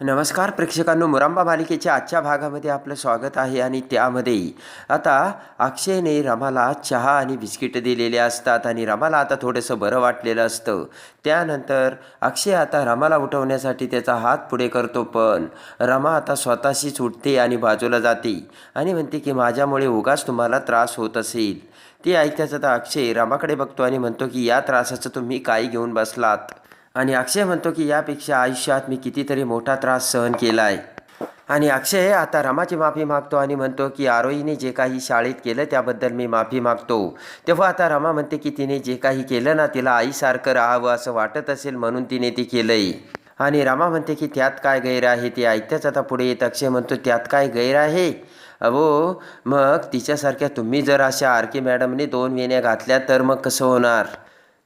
नमस्कार प्रेक्षकांनो मुरांबा मालिकेच्या आजच्या भागामध्ये आपलं स्वागत आहे आणि त्यामध्ये आता अक्षयने रमाला चहा आणि बिस्किट दिलेले असतात आणि रमाला आता थोडंसं बरं वाटलेलं असतं. त्यानंतर अक्षय आता रमाला उठवण्यासाठी त्याचा हात पुढे करतो पण रमा आता स्वतःशीच उठते आणि बाजूला जाते आणि म्हणते की माझ्यामुळे उगाच तुम्हाला त्रास होत असेल. ते ऐकताच आता अक्षय रमाकडे बघतो आणि म्हणतो की या त्रासाचं तुम्ही काय घेऊन बसलात? आणि अक्षय म्हणतो की यापेक्षा आयुष्यात मी कितीतरी मोठा त्रास सहन केला आहे. आणि अक्षय आता रमाची माफी मागतो आणि म्हणतो की आरोहीने जे काही शाळेत केलं त्याबद्दल मी माफी मागतो. तेव्हा आता रमा म्हणते की तिने जे काही केलं ना तिला आईसारखं राहावं असं वाटत असेल म्हणून तिने ती केलंय. आणि रमा म्हणते की त्यात काय गैर आहे ते ऐकताच आता पुढे येत अक्षय म्हणतो त्यात काय गैर आहे? अहो मग तिच्यासारख्या तुम्ही जर अशा आर के मॅडमने दोन वेण्या घातल्या तर मग कसं होणार?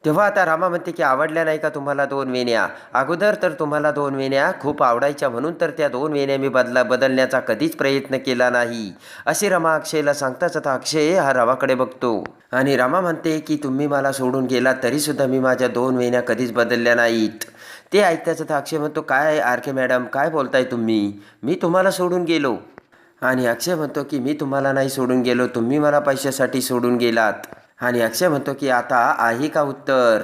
तेव्हा आता रामा म्हणते की आवडल्या नाही का तुम्हाला दोन वेण्या? अगोदर तर तुम्हाला दोन वेण्या खूप आवडायच्या म्हणून तर त्या दोन वेण्या मी बदला बदलण्याचा कधीच प्रयत्न केला नाही. असे रमा अक्षयला सांगताच आता अक्षय हा रमाकडे बघतो. आणि रामा म्हणते की तुम्ही मला सोडून गेला तरीसुद्धा मी माझ्या दोन वेण्या कधीच बदलल्या नाहीत. ते ऐकताच आता अक्षय म्हणतो काय आर के मॅडम काय बोलताय तुम्ही? मी तुम्हाला सोडून गेलो. आणि अक्षय म्हणतो की मी तुम्हाला नाही सोडून गेलो तुम्ही मला पैशासाठी सोडून गेलात. आणि अक्षय म्हणतो की आता आहे का उत्तर?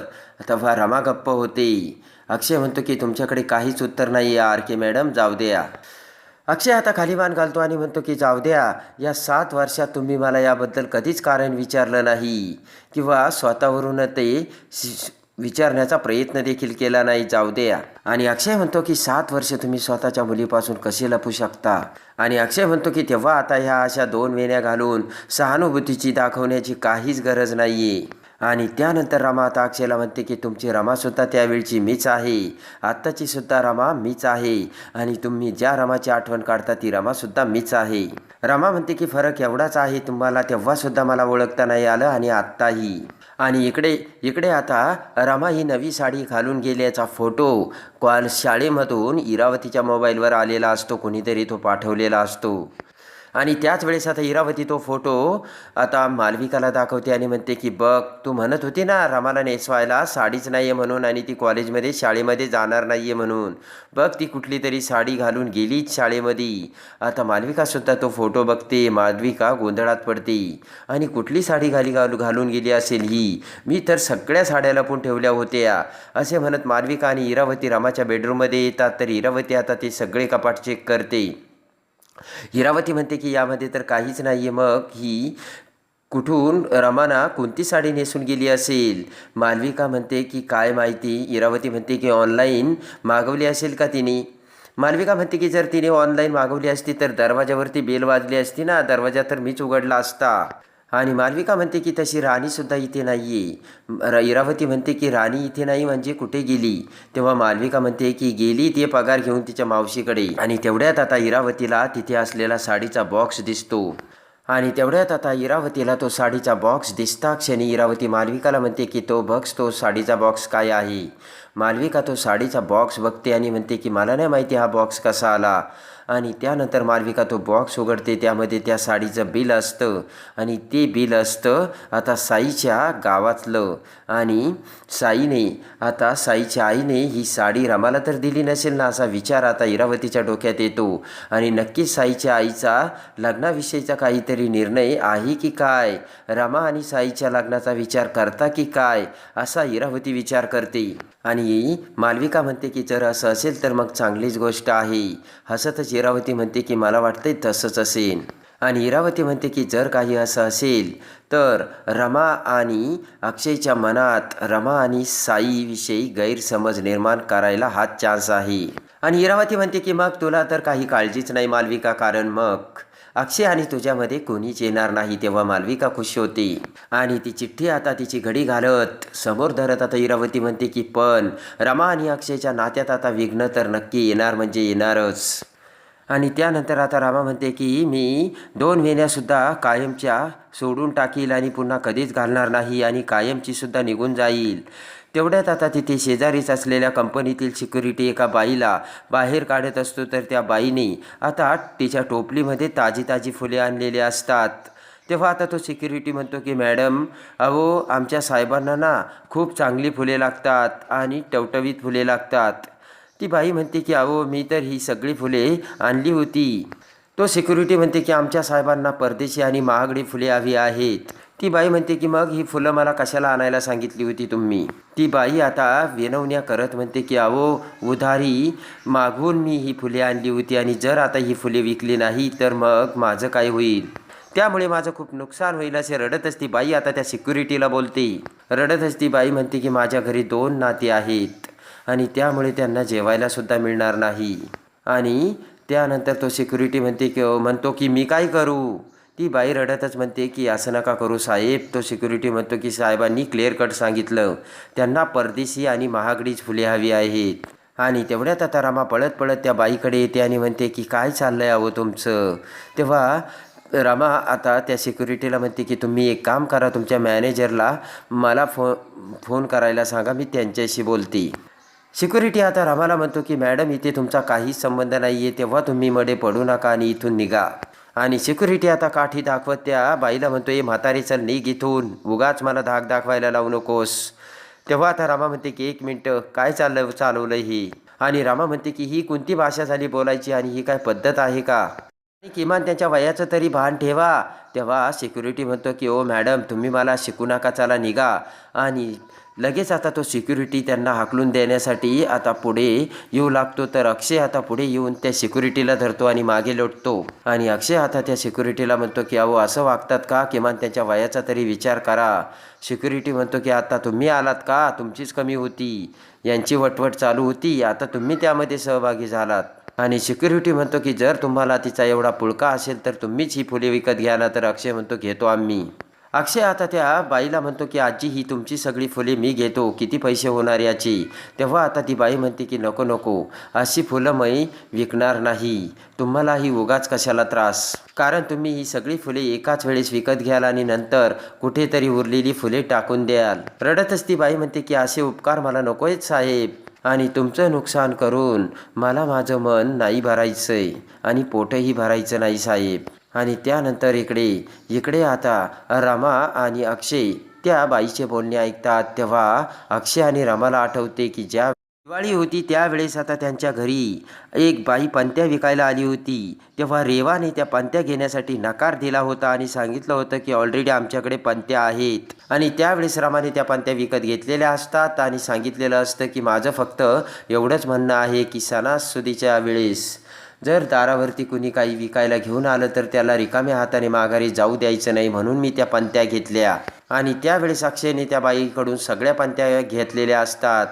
तेव्हा रमा गप्प होते. अक्षय म्हणतो की तुमच्याकडे काहीच उत्तर नाही यार आर के मॅडम जाऊ द्या. अक्षय आता खाली मान घालतो आणि म्हणतो की जाऊ द्या या सात वर्षात तुम्ही मला याबद्दल कधीच कारण विचारलं नाही. किंवा स्वतःवरून ते शि- विचारण्याचा प्रयत्न देखील केला नाही जाऊ द्या. आणि अक्षय म्हणतो की सात वर्ष तुम्ही स्वतःच्या मुलीपासून कसे लपू शकता? आणि अक्षय म्हणतो की तेव्हा आता ह्या अशा दोन वेण्या घालून सहानुभूतीची दाखवण्याची काहीच गरज नाही आणि त्यानंतर रमा आता अक्षयला म्हणते की तुमची रमासुद्धा त्यावेळची मीच आहे. आत्ताची सुद्धा रमा मीच आहे. आणि तुम्ही ज्या रमाची आठवण काढता ती रमासुद्धा मीच आहे. रमा म्हणते की फरक एवढाच आहे तुम्हाला तेव्हासुद्धा मला ओळखता नाही आलं आणि आत्ताही. आणि इकडे इकडे आता रमा ही नवी साडी घालून गेल्याचा फोटो. कॉल शाळेमधून इरावतीच्या मोबाईलवर आलेला असतो कोणीतरी तो पाठवलेला असतो. आणि त्याच वेळेस आता इरावती तो फोटो आता मालविकाला दाखवते आणि म्हणते की बघ तू म्हणत होती ना रामाला नेसवायला साडीच नाही आहे म्हणून आणि ती कॉलेजमध्ये शाळेमध्ये जाणार नाही आहे म्हणून. बघ ती कुठली तरी साडी घालून गेलीच शाळेमध्ये. आता मालविकासुद्धा तो फोटो बघते मालविका गोंधळात पडते. आणि कुठली साडी घाली घालू घालून गेली असेल ही? मी तर सगळ्या साड्या लपून ठेवल्या होत्या. असे म्हणत मालविका आणि इरावती रामाच्या बेडरूममध्ये येतात. तर इरावती आता ते सगळे कपाट चेक करते. हिरावती म्हणते की यामध्ये तर काहीच नाही आहे मग ही कुठून रमाना कोणती साडी नेसून गेली असेल? मालविका म्हणते की काय माहिती? इरावती म्हणते की ऑनलाईन मागवली असेल का तिने? मालविका म्हणते की जर तिने ऑनलाईन मागवली असती तर दरवाजावरती बेल वाजली असती ना? दरवाजा तर मीच उघडला असता. आणि मालविका म्हणते की तशी राणीसुद्धा इथे नाही आहे इरावती म्हणते की राणी इथे नाही म्हणजे कुठे गेली? तेव्हा मालविका म्हणते की गेली ते पगार घेऊन तिच्या मावशीकडे. आणि तेवढ्यात आता इरावतीला तिथे असलेला साडीचा बॉक्स दिसतो. आणि तेवढ्यात आता इरावतीला तो साडीचा बॉक्स दिसता क्षणी इरावती मालविकाला म्हणते की तो बॉक्स तो साडीचा बॉक्स काय आहे? मालविका तो साडीचा बॉक्स बघते आणि म्हणते की मला नाही माहिती हा बॉक्स कसा आला. आणि त्यानंतर मालविका तो बॉक्स उघडते. त्यामध्ये त्या साडीचं बिल असतं. आणि ते बिल असतं आता साईच्या गावातलं. आणि साईने आता साईच्या आईने ही साडी रमाला तर दिली नसेल ना असा विचार आता इरावतीच्या डोक्यात येतो. आणि नक्कीच साईच्या आईचा लग्नाविषयीचा काहीतरी निर्णय आहे की काय? रमा आणि साईच्या लग्नाचा विचार करता की काय? असा इरावती विचार करते. आणि मालविका म्हणते की जर असं असेल तर मग चांगलीच गोष्ट आहे. हसतच इरावती म्हणते की मला वाटतंय तसंच असेल आणि इरावती म्हणते की जर काही असं असेल तर रमा आणि अक्षयच्या मनात रमा आणि साईविषयी गैरसमज निर्माण करायला हाच चान्स आहे. आणि इरावती म्हणते की मग तुला तर काही काळजीच नाही मालविका कारण मग अक्षय आणि तुझ्यामध्ये कोणीच येणार नाही तेव्हा मालविका खुश होते. आणि ती चिठ्ठी आता तिची घडी घालत समोर धरत आता इरावती म्हणते की पण रमा आणि अक्षयच्या नात्यात आता विघ्न तर नक्की येणार म्हणजे येणारच. आणि त्यानंतर आता रामा म्हणते की मी दोन वेण्यासुद्धा कायमच्या सोडून टाकील आणि पुन्हा कधीच घालणार नाही आणि कायमचीसुद्धा निघून जाईल. तेवढ्यात आता तिथे शेजारीच असलेल्या कंपनीतील सिक्युरिटी एका बाईला बाहेर काढत असतो तर त्या बाईने आता तिच्या टोपलीमध्ये ताजी ताजी फुले आणलेली असतात. तेव्हा आता तो सिक्युरिटी म्हणतो की मॅडम अहो आमच्या साहेबांना ना खूप चांगली फुले लागतात आणि टवटवीत फुले लागतात. ती बाई म्हणते की अहो मी तर ही सगळी फुले आणली होती. तो सिक्युरिटी म्हणते की आमच्या साहेबांना परदेशी आणि महागडी फुले हवी आहेत. ती बाई म्हणते की मग ही फुलं मला कशाला आणायला सांगितली होती तुम्ही? ती बाई आता विनवण्या करत म्हणते की अहो उधारी मागून मी ही फुले आणली होती आणि जर आता ही फुले विकली नाही तर मग माझं काय होईल? त्यामुळे माझं खूप नुकसान होईल असे रडतच ती बाई आता त्या सिक्युरिटीला बोलते. रडतच ती बाई म्हणते की माझ्या घरी दोन नाती आहेत. आणि त्यामुळे त्यांना जेवायलासुद्धा मिळणार नाही. आणि त्यानंतर तो सिक्युरिटी म्हणते की म्हणतो की मी काय करू? ती बाई रडतच म्हणते की असं नका करू साहेब. तो सिक्युरिटी म्हणतो की साहेबांनी क्लिअर कट सांगितलं. त्यांना परदेशी आणि महागडीच फुले हवी आहेत. आणि तेवढ्यात आता रामा पळत पळत त्या बाईकडे येते आणि म्हणते की काय चाललं आहे अहो तुमचं? तेव्हा रामा आता त्या सिक्युरिटीला म्हणते की तुम्ही एक काम करा तुमच्या मॅनेजरला मला फो फोन करायला सांगा मी त्यांच्याशी बोलते. सिक्युरिटी आता रमाला म्हणतो की मॅडम इथे तुमचा काहीच संबंध नाही आहे तेव्हा तुम्ही मध्ये पडू नका आणि इथून निघा. आणि सिक्युरिटी आता काठी दाखवत त्या बाईला म्हणतो ये म्हातारी चल निघ इथून. उगाच मला धाक दाखवायला लावू नकोस. तेव्हा आता रामा म्हणते की एक मिनटं काय चाललं चालवलं ही? आणि रामा म्हणते की ही कोणती भाषा झाली बोलायची आणि ही काय पद्धत आहे का? आणि किमान त्यांच्या वयाचं तरी भान ठेवा. तेव्हा सिक्युरिटी म्हणतो की ओ मॅडम तुम्ही मला शिकू नका चला निघा. आणि लगेच आता तो सिक्युरिटी त्यांना हाकलून देण्यासाठी आता पुढे येऊ लागतो. तर अक्षय आता पुढे येऊन त्या सिक्युरिटीला धरतो आणि मागे लोटतो. आणि अक्षय आता त्या सिक्युरिटीला म्हणतो की अहो असं वागतात का? किमान त्यांच्या वयाचा तरी विचार करा. सिक्युरिटी म्हणतो की आता तुम्ही आलात का? तुमचीच कमी होती. यांची वटवट चालू होती. आता तुम्ही त्यामध्ये सहभागी झालात. आणि सिक्युरिटी म्हणतो की जर तुम्हाला तिचा एवढा पुळका असेल तर तुम्हीच ही फुले विकत घ्या. ना तर अक्षय म्हणतो घेतो आम्ही. अक्षय आता त्या बाईला म्हणतो की आजी ही तुमची सगळी फुले मी घेतो. किती पैसे होणार याची? तेव्हा आता ती बाई म्हणते की नको नको. अशी फुलं मी विकणार नाही. तुम्हाला ही उगाच कशाला त्रास? कारण तुम्ही ही सगळी फुले एकाच वेळेस विकत घ्याल आणि नंतर कुठेतरी उरलेली फुले टाकून द्याल. रडतच ती बाई म्हणते की असे उपकार मला नकोयच साहेब. आणि तुमचं नुकसान करून मला माझं मन नाही भरायचंय आणि पोटही भरायचं नाही साहेब. आणि त्यानंतर इकडे इकडे आता रमा आणि अक्षय त्या बाईचे बोलणे ऐकतात. तेव्हा अक्षय आणि रमाला आठवते की ज्या दिवाळी होती त्यावेळेस आता त्यांच्या घरी एक बाई पंत्या विकायला आली होती. तेव्हा रेवाने त्या पंत्या घेण्यासाठी नकार दिला होता आणि सांगितलं होतं की ऑलरेडी आमच्याकडे पंत्या आहेत. आणि त्यावेळेस रामाने त्या पंत्या विकत घेतलेल्या असतात आणि सांगितलेलं असतं की माझं फक्त एवढंच म्हणणं आहे की सणासुदीच्या वेळेस जर दारावरती कुणी काही विकायला घेऊन आलं तर त्याला रिकाम्या हाताने माघारी जाऊ द्यायचं नाही म्हणून मी त्या पंत्या घेतल्या. आणि त्यावेळेस अक्षयने त्या बाईकडून सगळ्या पंत्या घेतलेल्या असतात.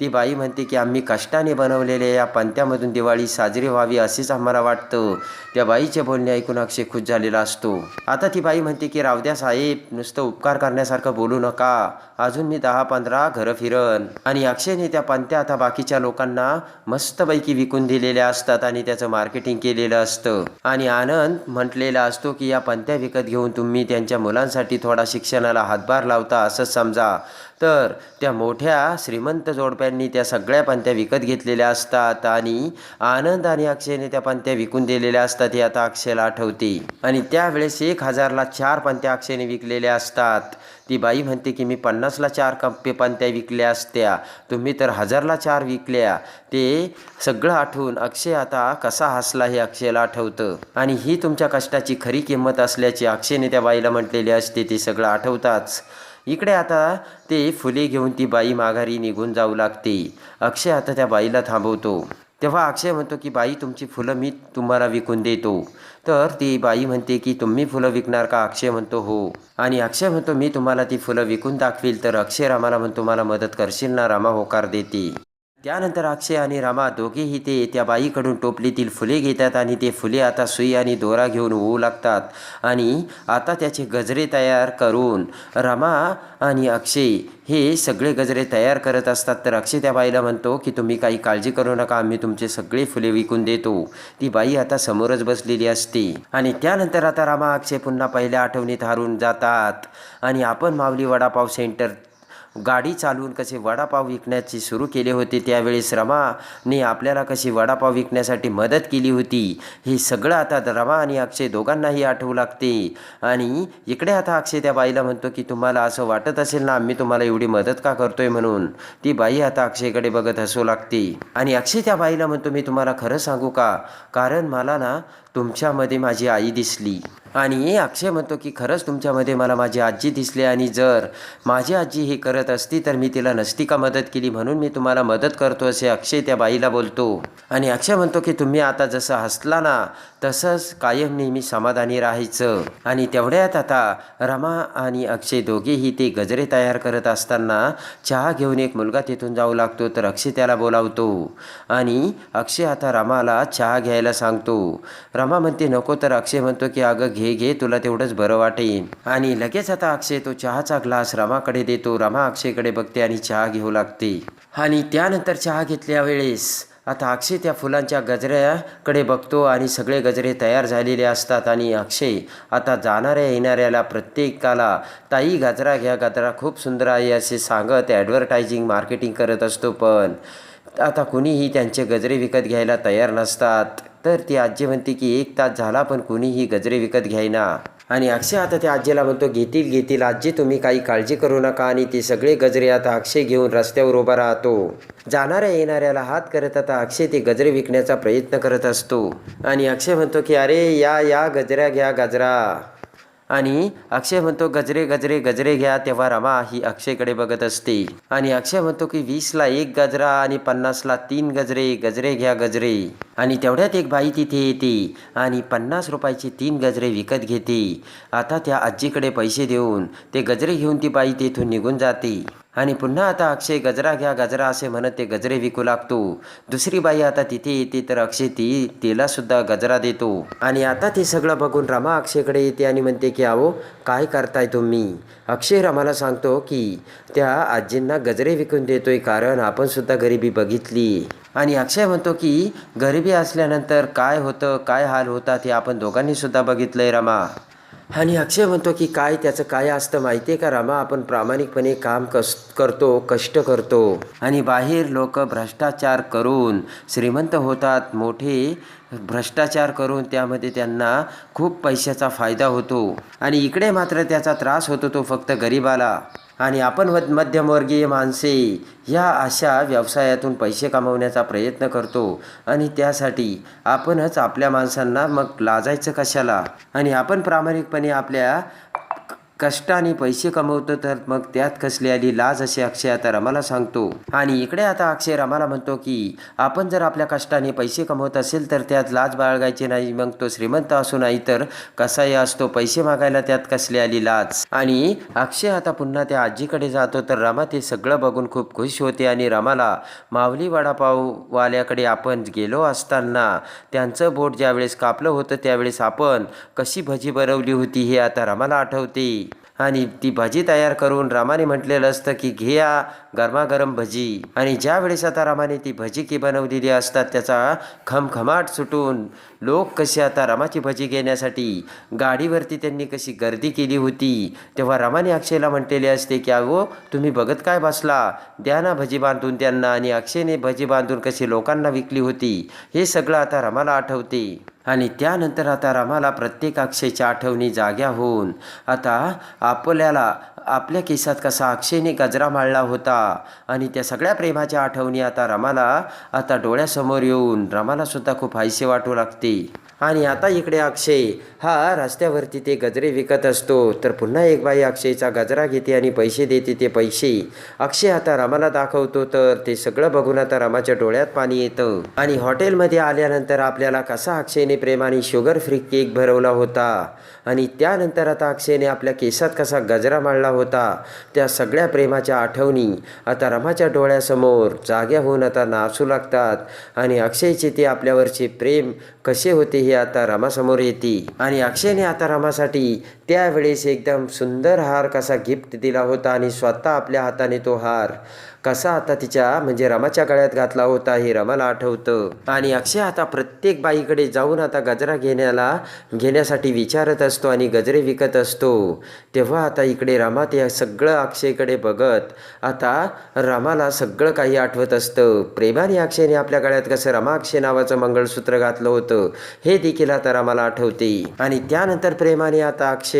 ती बाई म्हणते की आम्ही कष्टाने बनवलेल्या या पंत्यामधून दिवाळी साजरी व्हावी असेच आम्हाला वाटतं. त्या बाईचे बोलणे ऐकून अक्षय खुश झालेला असतो. आता ती बाई म्हणते की रावद्या साहेब नुसतं उपकार करण्यासारखं बोलू नका. अजून मी दहा पंधरा घरं फिरन. आणि अक्षयने त्या पंत्या आता बाकीच्या लोकांना मस्तपैकी विकून दिलेल्या असतात आणि त्याचं मार्केटिंग केलेलं असतं. आणि आनंद म्हटलेला असतो की या पंत्या विकत घेऊन तुम्ही त्यांच्या मुलांसाठी थोडा शिक्षणाला हातभार लावता असंच समजा. तर त्या मोठ्या श्रीमंत जोडप्यांनी त्या सगळ्या पंत्या विकत घेतलेल्या असतात आणि आनंद आणि अक्षयने त्या पंत्या विकून दिलेल्या असतात हे आता अक्षयला आठवते. आणि त्यावेळेस एक हजारला चार पंत्या अक्षयने विकलेल्या असतात. ती बाई म्हणते की मी पन्नासला चार कप्पे पंत्या विकल्या असत्या. तुम्ही तर हजारला चार विकल्या. ते सगळं आठवून अक्षय आता कसा हसला हे अक्षयला आठवतं. आणि ही तुमच्या कष्टाची खरी किंमत असल्याची अक्षयने त्या बाईला म्हटलेली असते ते सगळं आठवताच. इकडे आता ते फुले घेऊन ती बाई माघारी निघून जाऊ लागते. अक्षय आता त्या बाईला थांबवतो. तेव्हा अक्षय म्हणतो की बाई तुमची फुलं मी तुम्हाला विकून देतो. तर ती बाई म्हणते की तुम्ही फुलं विकणार का? अक्षय म्हणतो हो. आणि अक्षय म्हणतो मी तुम्हाला ती फुलं विकून दाखवील. तर अक्षय रामाला म्हणतो मला मदत करशील ना? रामा होकार देते. त्यानंतर अक्षय आणि रमा दोघेही ते त्या बाईकडून टोपलीतील फुले घेतात आणि ते फुले आता सुई आणि दोरा घेऊन होऊ लागतात. आणि आता त्याचे गजरे तयार करून रमा आणि अक्षय हे सगळे गजरे तयार करत असतात. तर अक्षय त्या बाईला म्हणतो की तुम्ही काही काळजी करू नका आम्ही तुमचे सगळे फुले विकून देतो. ती बाई आता समोरच बसलेली असते. आणि त्यानंतर आता रामा अक्षय पुन्हा पहिल्या आठवणीत हारून जातात. आणि आपण माऊली वडापाव सेंटर गाडी चालवून कसे वडापाव विकण्याची सुरू केले होते त्यावेळेस रमाने आपल्याला कशी वडापाव विकण्यासाठी मदत केली होती हे सगळं आता रमा आणि अक्षय दोघांनाही आठवू लागते. आणि इकडे आता अक्षय त्या बाईला म्हणतो की तुम्हाला असं वाटत असेल ना आम्ही तुम्हाला एवढी मदत का करतोय म्हणून? ती बाई आता अक्षयकडे बघत हसू लागते. आणि अक्षय त्या बाईला म्हणतो मी तुम्हाला खरं सांगू का? कारण मला ना तुमच्यामध्ये माझी आई दिसली. आणि अक्षय म्हणतो की खरंच तुमच्यामध्ये मला माझी आजी दिसली आणि जर माझी आजी हे करत असती तर मी तिला नसती का मदत केली म्हणून मी तुम्हाला मदत करतो असे अक्षय त्या बाईला बोलतो. आणि अक्षय म्हणतो की तुम्ही आता जसं हसला ना तसंच कायम नेहमी समाधानी राहायचं. आणि तेवढ्यात आता रमा आणि अक्षय दोघेही ते गजरे तयार करत असताना चहा घेऊन एक मुलगा तिथून जाऊ लागतो तर अक्षय त्याला बोलावतो. आणि अक्षय आता रमाला चहा घ्यायला सांगतो. रमा म्हणते नको तर अक्षय म्हणतो की अगं घे घे तुला तेवढंच बरं वाटेल आणि लगेच आता अक्षय तो चहाचा ग्लास रमाकडे देतो. रमा अक्षयकडे बघते आणि चहा घेऊ लागते. आणि त्यानंतर चहा घेतल्या वेळेस आता अक्षय त्या फुलांच्या गजऱ्याकडे बघतो आणि सगळे गजरे तयार झालेले असतात आणि अक्षय आता जाणाऱ्या येणाऱ्याला प्रत्येकाला ताई गजरा घ्या गजरा खूप सुंदर आहे असे सांगत ॲडव्हर्टायझिंग मार्केटिंग करत असतो पण आता कुणीही त्यांचे गजरे विकत घ्यायला तयार नसतात. तर ती आजी म्हणते की एक तास झाला पण कुणीही गजरे विकत घ्यायना. आणि अक्षय आता त्या आजीला म्हणतो घेतील घेतील. आजी तुम्ही काही काळजी करू नका आणि ते सगळे गजरे आता अक्षय घेऊन रस्त्यावर उभा राहतो. जाणाऱ्या येणाऱ्याला हात करत आता अक्षय ते गजरे विकण्याचा प्रयत्न करत असतो. आणि अक्षय म्हणतो की अरे या या गजऱ्या घ्या गजरा. आणि अक्षय म्हणतो गजरे गजरे गजरे घ्या तेव्हा रमा ही अक्षयकडे बघत असते. आणि अक्षय म्हणतो की वीसला एक गजरा आणि पन्नासला तीन गजरे गजरे घ्या गजरे. आणि तेवढ्यात एक बाई तिथे येते आणि पन्नास रुपयाचे तीन गजरे विकत घेते. आता त्या आजीकडे पैसे देऊन ते गजरे घेऊन ती बाई तेथून निघून जाते. आणि पुन्हा आता अक्षय गजरा घ्या गजरा असे म्हणत ते गजरे विकू लागतो. दुसरी बाई आता तिथे येते तर अक्षय ती तिला सुद्धा गजरा देतो. आणि आता ते सगळं बघून रमा अक्षयकडे येते आणि म्हणते की अहो काय करताय तुम्ही? अक्षय रमाला सांगतो की त्या आजींना गजरे विकून देतोय कारण आपण सुद्धा गरिबी बघितली. आणि अक्षय म्हणतो की गरिबी असल्यानंतर काय होतं काय हाल होतात हे आपण दोघांनी सुद्धा बघितलंय रमा. आणि अक्षय म्हणतो की काय त्याचं काय असतं माहिती आहे का रामा? आपण प्रामाणिकपणे काम कस करतो कष्ट करतो. आणि बाहेर लोक भ्रष्टाचार करून श्रीमंत होतात मोठे भ्रष्टाचार करून त्यामध्ये त्यांना खूप पैशाचा फायदा होतो. आणि इकडे मात्र त्याचा त्रास होतो तो फक्त गरिबाला. आणि आपण मध मध्यमवर्गीय माणसे ह्या अशा व्यवसायातून पैसे कमवण्याचा प्रयत्न करतो. आणि त्यासाठी आपणच आपल्या माणसांना मग लाजायचं कशाला? आणि आपण प्रामाणिकपणे आपल्या कष्टाने पैसे कमवतो तर मग त्यात कसली आली लाज असे अक्षय आता रमाला सांगतो. आणि इकडे आता अक्षय रमाला म्हणतो की आपण जर आपल्या कष्टाने पैसे कमवत असेल तर त्यात लाज बाळगायची नाही. मग तो श्रीमंत असू नाही तर कसाही असतो. पैसे मागायला त्यात कसली आली लाज? आणि अक्षय आता पुन्हा त्या आजीकडे जातो. तर रमा ते सगळं बघून खूप खुश होते आणि रमाला माऊली वडापाववाल्याकडे आपण गेलो असताना त्यांचं बोट ज्यावेळेस कापलं होतं त्यावेळेस आपण कशी भजी बनवली होती हे आता रमाला आठवते. आणि ती भजी तयार करून रामाने म्हटलेलं असतं की घ्या गरमागरम भजी. आणि ज्या वेळेस आता रामाने ती भजी की बनवलेली असतात त्याचा खमखमाट सुटून लोक कसे आता रामाची भजी घेण्यासाठी गाडीवरती त्यांनी कशी गर्दी केली होती तेव्हा रामाने अक्षयला म्हटलेले असते की अहो तुम्ही बघत काय बसला? द्या ना भजी बांधून त्यांना. आणि अक्षयने भजी बांधून कशी लोकांना विकली होती हे सगळं आता रमाला आठवते. आणि त्यानंतर आता रमाला प्रत्येक अक्षयच्या आठवणी जाग्या होऊन आता आपल्याला आपल्या केसात कसा अक्षयने गजरा माळला होता आणि त्या सगळ्या प्रेमाच्या आठवणी आता रमाला आता डोळ्यासमोर येऊन रमालासुद्धा खूप हायसे वाटू लागते. आणि आता इकडे अक्षय. हा रस्त्यावरती ते गजरे विकत असतो. तर पुन्हा एक बाई अक्षयचा गजरा घेते आणि पैसे देते ते पैसे. अक्षय आता रमाला दाखवतो तर ते सगळं बघून आता रमाच्या डोळ्यात पाणी येतं. आणि हॉटेलमध्ये आल्यानंतर आपल्याला कसा अक्षयने प्रेमाने शुगर फ्री केक भरवला होता? आणि त्यानंतर आता अक्षयने आपल्या केसात कसा गजरा मांडला होता? त्या सगळ्या प्रेमाच्या आठवणी आता रमाच्या डोळ्यासमोर जाग्या होऊन आता नाचू लागतात. आणि अक्षयचे ते आपल्यावरचे प्रेम कसे होते हे आता रामासमोर येते. आणि अक्षयने आता रामासाठी त्यावेळेस एकदम सुंदर हार कसा गिफ्ट दिला होता आणि स्वतः आपल्या हाताने तो हार कसा आता तिच्या म्हणजे रमाच्या गळ्यात घातला होता हे रमाला आठवतं. आणि अक्षय आता प्रत्येक बाईकडे जाऊन आता गजरा घेण्याला घेण्यासाठी विचारत असतो आणि गजरे विकत असतो. तेव्हा आता इकडे रमा ते सगळं अक्षयकडे बघत आता रमाला सगळं काही आठवत असतं. प्रेमाने अक्षयने आपल्या गळ्यात कसं रमा अक्षय नावाचं मंगळसूत्र घातलं होतं हे देखील आता रमाला आठवते. आणि त्यानंतर प्रेमाने आता अक्षय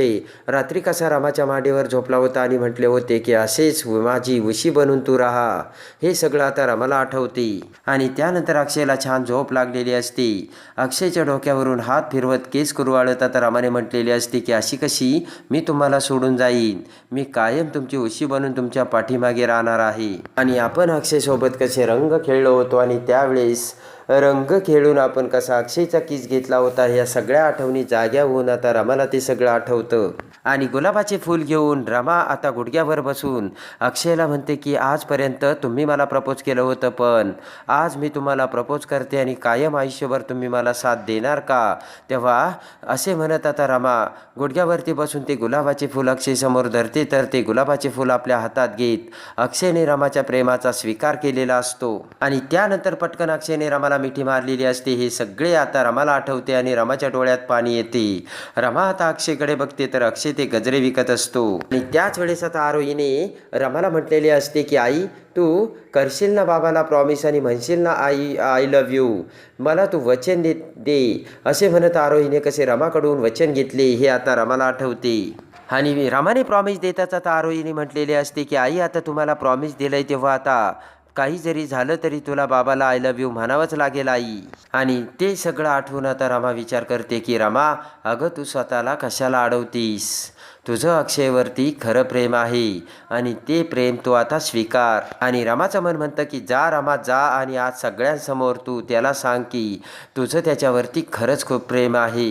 रात्री कसा रामाच्या मांडीवर झोपला होता आणि म्हटले होते की असेच माझी उशी बनून तू राहा. हे सगळं आता रमाला आठवते. आणि त्यानंतर अक्षयला छान झोप लागलेली असते. अक्षयच्या डोक्यावरून हात फिरवत केस कुरवाळत आता रमाने म्हटलेली असते की अशी कशी? मी तुम्हाला सोडून जाईन. मी कायम तुमची उशी बनून तुमच्या पाठीमागे राहणार आहे. आणि आपण अक्षयसोबत कसे रंग खेळलो होतो आणि त्यावेळेस रंग खेळून आपण कसा अक्षयचा किस घेतला होता ह्या सगळ्या आठवणी जाग्या होऊन आता रमाला ते सगळं आठवतं. आणि गुलाबाचे फूल घेऊन रमा आता गुडघ्यावर बसून अक्षयला म्हणते की आजपर्यंत तुम्ही मला प्रपोज केलं होतं पण आज मी तुम्हाला प्रपोज करते आणि कायम आयुष्यभर तुम्ही मला साथ देणार का? तेव्हा असे म्हणत आता रमा गुडघ्यावरती बसून ते गुलाबाचे फूल अक्षयसमोर धरते तर ते गुलाबाचे फूल आपल्या हातात घेत अक्षयने रमाच्या प्रेमाचा स्वीकार केलेला असतो. आणि त्यानंतर पटकन अक्षयने रमाला मिठी मारलेली असते. हे सगळे आता रमाला आठवते आणि रमाच्या डोळ्यात पाणी येते. रमा आता अक्षयकडे बघते तर अक्षय ते गजरे विकत असतो. आणि त्याच वेळेस आता आरोहीने रमाला म्हटलेले असते की आई तू करशील ना बाबाला प्रॉमिस आणि म्हणशील ना आई आय लव्ह यू मला तू वचन दे दे. असे म्हणत आरोहीने कसे रमाकडून वचन घेतले हे आता रमाला आठवते. आणि रमाने प्रॉमिस देताच आता आरोहीने म्हटलेले असते की आई आता तुम्हाला प्रॉमिस दिलंय तेव्हा आता काही जरी झालं तरी तुला बाबाला आय लव्ह यू म्हणावंच लागेल आई. आणि ते सगळं आठवून आता रमा विचार करते की रमा अगं तू स्वतःला कशाला अडवतीस? तुझं अक्षयवरती खरं प्रेम आहे आणि ते प्रेम तू आता स्वीकार. आणि रमाचं मन म्हणतं की जा रमा जा आणि आज सगळ्यांसमोर तू त्याला सांग की तुझं त्याच्यावरती खरंच खूप प्रेम आहे.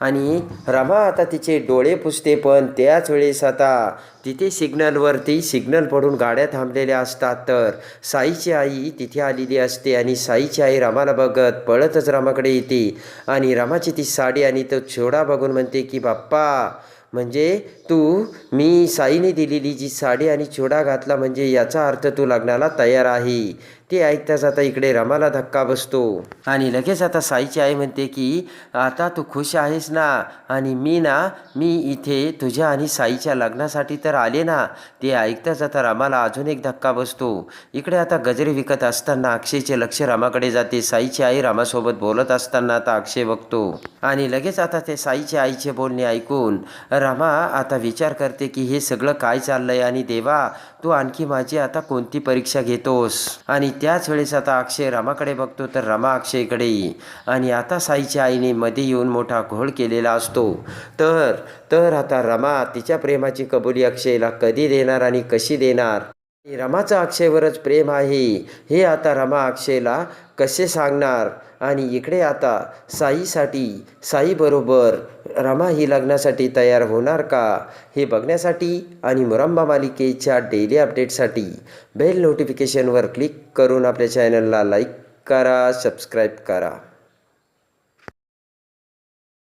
आणि रमा आता तिचे डोळे पुसते पण त्याच वेळेस आता तिथे सिग्नलवरती सिग्नल पडून गाड्या थांबलेल्या असतात. तर साईची आई तिथे आलेली असते आणि साईची आई रमाला बघत पळतच रमाकडे येते. आणि रमाची ती साडी आणि तो छोडा बघून म्हणते की बाप्पा म्हणजे तू मी साईने दिलेली जी साडी आणि छोडा घातला म्हणजे याचा अर्थ तू लग्नाला तयार आहे. ते ऐकताच आता इकडे रमाला धक्का बसतो. आणि लगेच आता साईची आई म्हणते की आता तू खुश आहेस ना? आणि मी ना मी इथे तुझ्या आणि साईच्या लग्नासाठी तर आले ना. ते ऐकताच आता रमाला अजून एक धक्का बसतो. इकडे आता गजरे विकत असताना अक्षयचे लक्ष रमाकडे जाते. साईची आई रामासोबत बोलत असताना आता अक्षय बघतो. आणि लगेच आता ते साईच्या आईचे बोलणे ऐकून रमा आता विचार करते की हे सगळं काय चाललंय? आणि देवा तू आणखी माझी आता कोणती परीक्षा घेतोस? आणि त्याच वेळेस आता अक्षय रमाकडे बघतो तर रमा अक्षयकडे आणि आता साईच्या आईने मध्ये येऊन मोठा घोळ केलेला असतो. तर तर आता रमा तिच्या प्रेमाची कबुली अक्षयला कधी देणार आणि कशी देणार? रमाचं अक्षयवरच प्रेम आहे. हे आता रमा अक्षयला कसे सांगणार? आणि इकडे आता साईसाठी साईबरोबर रमा ही लग्नासाठी तयार होणार का? हे बघण्यासाठी आणि मुरंबा मालिकेच्या डेली अपडेटसाठी बेल नोटिफिकेशनवर क्लिक करून आपल्या चॅनलला लाईक करा सबस्क्राईब करा.